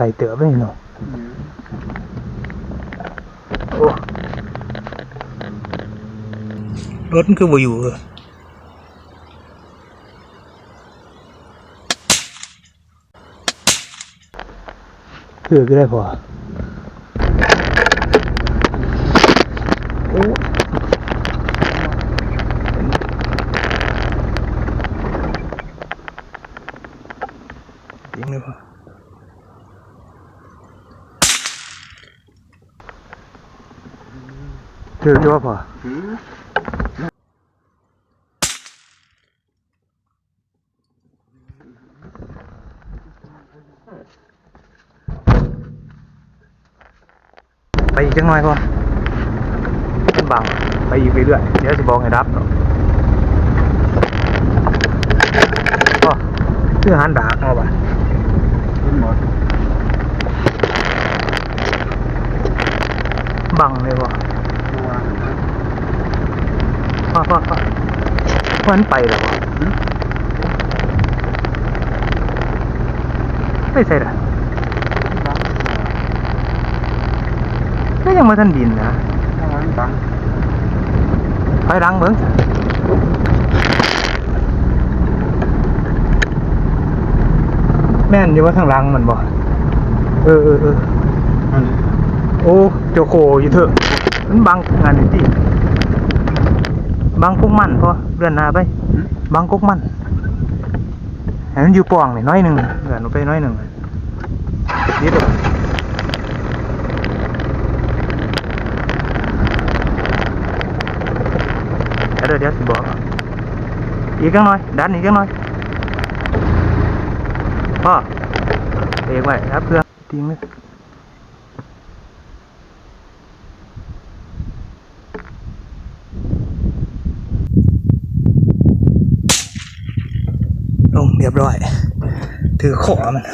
ไก่เต๋อไปเนาะโอ้รถมันคือบ่อยู่เออคือก็ได้พอโอ้จริงเลยพอ ถืออยู่ว่าพอไปอีกจังหน่อยก่อนมันบังไปอีกไปเรื่อยเดี๋ยวจะบอกให้รับเนาะก็ชื่อหันดากเอาไปบังเลยว่ะ ตัวพ่อพ่อพ่อมันไปแล้ววะไม่ใช่ละก็ยังมาทันดินนะถ้างั้นตังเบิ้งแม่นอยู่ว่าทางหลังมันบ่เออเออเอออันนี้โอ้เจ้าโคอยู่เถอะ มันบังงานนี่ติบังกุกมันพอเดือนหน้าไปบังกุกมันให้มันอยู่ป่องนี่น้อยหนึ่งเดือนออกไปน้อยหนึ่งนิดเดียวเดี๋ยวเดี๋ยวสิบอกอีกจังหน่อยดันอีกจังหน่อยพ่อเอกไว้ครับเพื่อทิ้งเลย เรียบร้อย ถือขอมัน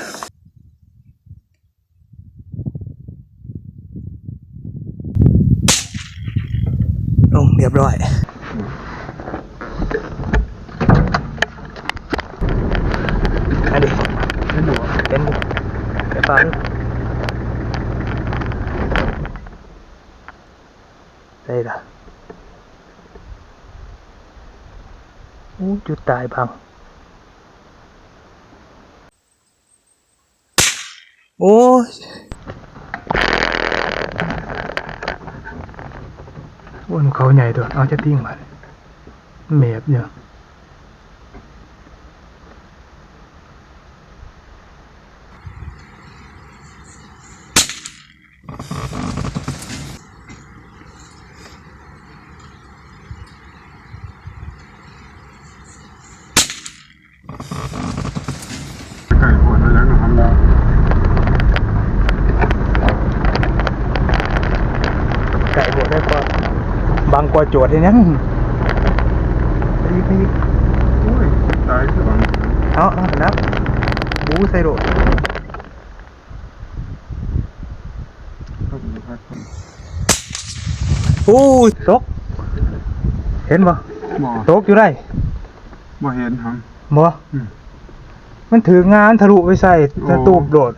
ลงเรียบร้อยอันนี้ขึ้นหมดเป็นไฟฟ้าได้ละอู้จุดตายพัง โอ้ยอ้นเขาใหญ่ตัวเอาจะติ้งมาเมบเนี่ยก่ปวดไปแล้วนะครับเรา ไก่บวชได้กว่า บางกว่าโจทย์เลยนั้นไปอีกไปอีกโอ้ยตายคือบังเอาเอานับบูใส่โรดครับครับโอ้ยตก เห็นบ่บ่ตกอยู่ได้บ่เห็นครับบ่ อืม มันถืองานทะลุไปใส่โอ้ตะตูบโดด